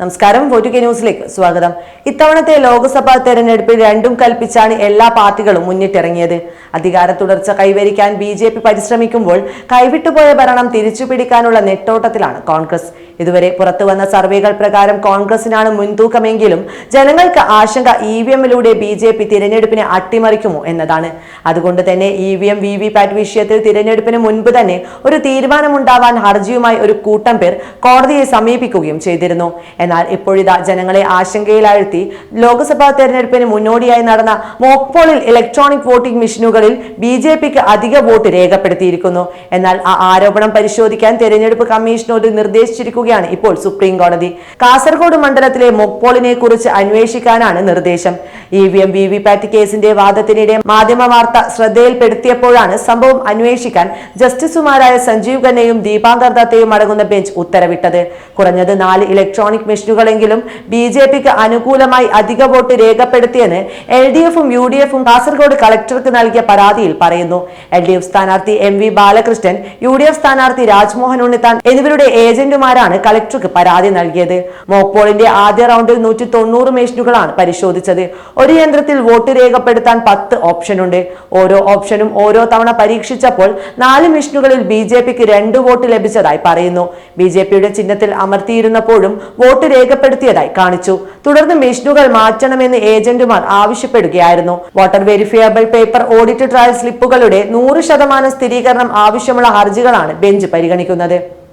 നമസ്കാരം. Vote K ന്യൂസിലേക്ക് സ്വാഗതം. ഇത്തവണത്തെ ലോക്സഭാ തെരഞ്ഞെടുപ്പിൽ രണ്ടും കൽപ്പിച്ചാണ് എല്ലാ പാർട്ടികളും മുന്നിട്ടിറങ്ങിയത്. അധികാര തുടർച്ച കൈവരിക്കാൻ ബി ജെ പി പരിശ്രമിക്കുമ്പോൾ കൈവിട്ടുപോയ ഭരണം തിരിച്ചുപിടിക്കാനുള്ള നെട്ടോട്ടത്തിലാണ് കോൺഗ്രസ്. ഇതുവരെ പുറത്തുവന്ന സർവേകൾ പ്രകാരം കോൺഗ്രസിനാണ് മുൻതൂക്കമെങ്കിലും ജനങ്ങൾക്ക് ആശങ്ക ഇ വി എമ്മിലൂടെ ബി ജെ പി തിരഞ്ഞെടുപ്പിനെ അട്ടിമറിക്കുമോ എന്നതാണ്. അതുകൊണ്ട് തന്നെ E V M V V PAT വിഷയത്തിൽ തിരഞ്ഞെടുപ്പിന് മുൻപ് തന്നെ ഒരു തീരുമാനമുണ്ടാവാൻ ഹർജിയുമായി ഒരു കൂട്ടം പേർ കോടതിയെ സമീപിക്കുകയും ചെയ്തിരുന്നു. എന്നാൽ ഇപ്പോഴിതാ ജനങ്ങളെ ആശങ്കയിലാഴ്ത്തി ലോക്സഭാ തെരഞ്ഞെടുപ്പിന് മുന്നോടിയായി നടന്ന മോക്ക് പോളിൽ ഇലക്ട്രോണിക് വോട്ടിംഗ് മെഷീനുകളിൽ ബി ജെ പിക്ക് അധിക വോട്ട് രേഖപ്പെടുത്തിയിരിക്കുന്നു. എന്നാൽ ആ ആരോപണം പരിശോധിക്കാൻ തെരഞ്ഞെടുപ്പ് കമ്മീഷനോട് നിർദ്ദേശിച്ചിരിക്കുകയാണ് ഇപ്പോൾ സുപ്രീം കോടതി കാസർഗോഡ് മണ്ഡലത്തിലെ മോക്ക് പോളിനെ കുറിച്ച് അന്വേഷിക്കാനാണ് നിർദ്ദേശം. E V M V V PAT കേസിന്റെ വാദത്തിനിടെ മാധ്യമ വാർത്ത ശ്രദ്ധയിൽപ്പെടുത്തിയപ്പോഴാണ് സംഭവം അന്വേഷിക്കാൻ ജസ്റ്റിസുമാരായ സഞ്ജീവ് ഖന്നയും ദീപാങ്കർ ദത്തയും അടങ്ങുന്ന ബെഞ്ച് ഉത്തരവിട്ടത്. കുറഞ്ഞത് നാല് ഇലക്ട്രോണിക് മെഷീനുകളെങ്കിലും ബി ജെ പിക്ക് അനുകൂലമായി അധിക വോട്ട് രേഖപ്പെടുത്തിയെന്ന് എൽ ഡി എഫും യു ഡി എഫും കാസർഗോഡ് കളക്ടർക്ക് നൽകിയ പരാതിയിൽ പറയുന്നു. എൽ ഡി എഫ് സ്ഥാനാർത്ഥി M V Balakrishnan U D F സ്ഥാനാർത്ഥി രാജ്മോഹൻ ഉണ്ണിത്താൻ എന്നിവരുടെ ഏജന്റുമാരാണ് കളക്ടർക്ക് പരാതി നൽകിയത്. മോക്പോളിന്റെ ആദ്യ റൗണ്ടിൽ നൂറ്റി തൊണ്ണൂറ് മെഷീനുകളാണ് പരിശോധിച്ചത്. ഒരു യന്ത്രത്തിൽ വോട്ട് രേഖപ്പെടുത്താൻ പത്ത് ഓപ്ഷനുണ്ട്. ഓരോ ഓപ്ഷനും ഓരോ തവണ പരീക്ഷിച്ചപ്പോൾ നാല് മെഷീനുകളിൽ ബി ജെ പിക്ക് രണ്ട് വോട്ട് ലഭിച്ചതായി പറയുന്നു. ബി ജെ പിയുടെ ചിഹ്നത്തിൽ അമർത്തിയിരുന്നപ്പോഴും വോട്ട് രേഖപ്പെടുത്തിയതായി കാണിച്ചു. തുടർന്ന് മെഷീനുകൾ മാറ്റണമെന്ന് ഏജന്റുമാർ ആവശ്യപ്പെടുകയായിരുന്നു. Voter verifiable paper audit trail സ്ലിപ്പുകളുടെ നൂറ് ശതമാനം സ്ഥിരീകരണം ആവശ്യമുള്ള ഹർജികളാണ് ബെഞ്ച് പരിഗണിക്കുന്നത്.